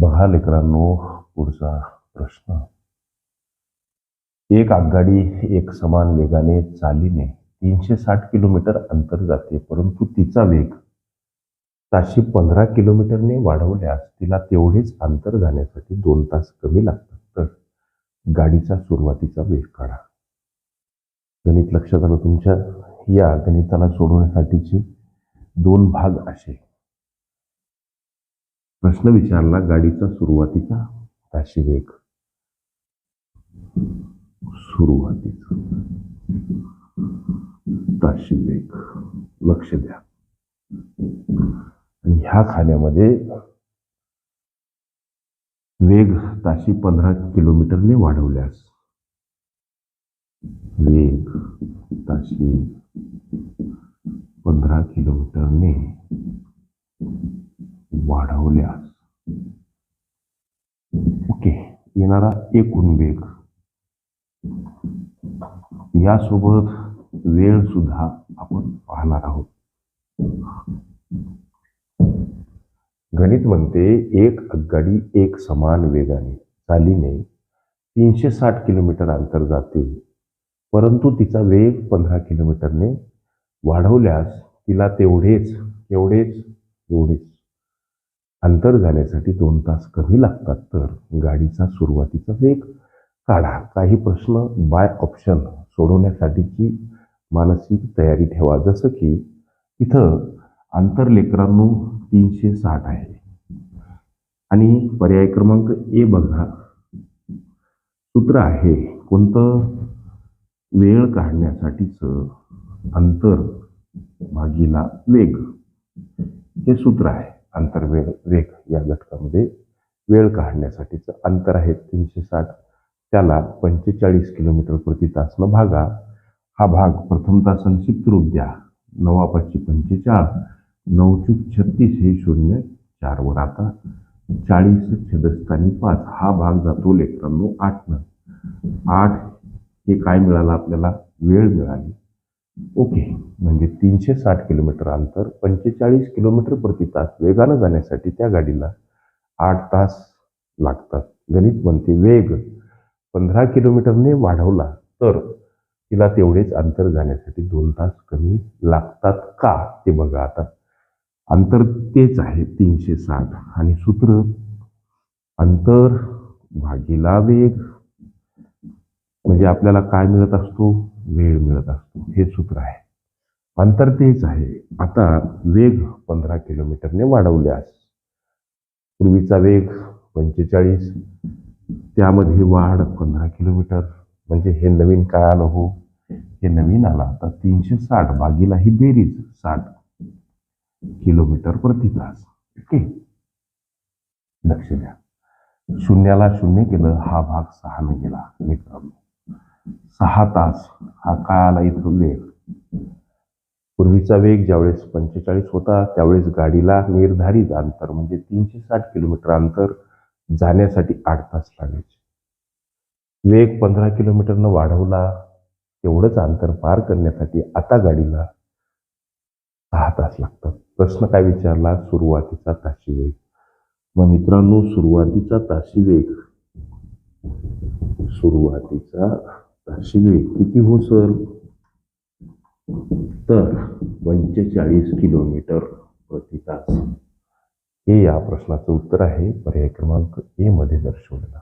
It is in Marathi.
बघा लेकरांनो पुढचा प्रश्न. एक आगगाडी एक समान वेगाने चालीने तीनशे साठ किलोमीटर अंतर जाते परंतु तिचा वेग ताशी पंधरा किलोमीटरने वाढवल्यास तिला तेवढेच अंतर जाण्यासाठी दोन तास कमी लागतात. तर गाडीचा सुरुवातीचा वेग काढा. गणित लक्षात आलं तुमच्या? या गणिताला सोडवण्यासाठीचे दोन भाग असे. प्रश्न विचारला गाडीचा सुरुवातीचा ताशी वेग सुरुवातीचा ताशी वेग लक्ष द्या. आणि ह्या खाण्यामध्ये वेग ताशी पंधरा किलोमीटरने वाढवल्यास वेग ताशी पंधरा किलोमीटरने वाढवल्यास. ओके येणारा एकूण वेग. यासोबत वेळ सुद्धा आपण पाहणार आहोत. गणित म्हणते एक आगगाडी एक समान वेगाने चालीने तीनशे साठ किलोमीटर अंतर जाते. परंतु तिचा वेग पंधरा किलोमीटरने वाढवल्यास तिला तेवढेच एवढेच एवढेच. अंतर जाण्यासाठी दोन तास कमी लागतात. तर गाडीचा सुरुवातीचा वेग काढा. काही प्रश्न बाय ऑप्शन सोडवण्यासाठीची मानसिक तयारी ठेवा. जसं की इथं अंतर लेकरांनो तीनशे साठ आहे. आणि पर्याय क्रमांक ए बघा. सूत्र आहे कोणतं? वेळ काढण्यासाठीचं अंतर भागीला वेग. हे सूत्र आहे. अंतरवेळ रेख वेग या घटकामध्ये वेळ काढण्यासाठीचं अंतर आहे तीनशे साठ. त्याला पंचेचाळीस किलोमीटर प्रति तासनं भागा. हा भाग प्रथमतः संक्षिप्त रूप द्या. नवापाची पंचेचाळ नऊचूक छत्तीस हे शून्य चारवर आता चाळीस छदस्थानी पाच. हा भाग जातो लेकरांनो आठनं. आठ हे काय मिळालं आपल्याला? वेळ मिळाली. ओके. म्हणजे तीनशे साठ किलोमीटर अंतर पंचेचाळीस किलोमीटर प्रति तास वेगानं जाण्यासाठी त्या गाडीला आठ तास लागतात. गणित म्हणते वेग. पंधरा किलोमीटरने वाढवला तर तिला तेवढेच अंतर जाण्यासाठी दोन तास कमी लागतात का? ते बघा आता. अंतर तेच आहे तीनशे साठ. आणि सूत्र? अंतर भागीला वेग. म्हणजे आपल्याला काय मिळत असतो? वेळ मिळत असतो. हे सूत्र आहे. अंतर तेच आहे. आता वेग पंधरा किलोमीटरने वाढवल्यास पूर्वीचा वेग पंचेचाळीस त्यामध्ये वाढ पंधरा किलोमीटर. म्हणजे हे नवीन काय आलं हो? हे नवीन आला. आता तीनशे साठ बागीला ही बेरीज साठ किलोमीटर प्रति तास. ओके? लक्ष द्या. शून्याला शून्य केलं हा भाग सहाने गेला. मित्रांनो सहा तास हा काळाला इथं वेग पूर्वीचा वेग ज्यावेळेस पंचेचाळीस होता त्यावेळेस गाडीला निर्धारित अंतर म्हणजे तीनशे साठ किलोमीटर अंतर जाण्यासाठी आठ तास लागायचे. वेग पंधरा किलोमीटरनं वाढवला तेवढंच अंतर पार करण्यासाठी आता गाडीला सहा तास लागतात. प्रश्न काय विचारला? सुरुवातीचा ताशी वेग. मग मित्रांनो सुरुवातीचा ताशी वेग. सुरुवातीचा ताशी किती हो सर? तर पंचेचाळीस किलोमीटर प्रति तास. हे या प्रश्नाचं उत्तर आहे. पर्याय क्रमांक ए मध्ये दर्शवलेला.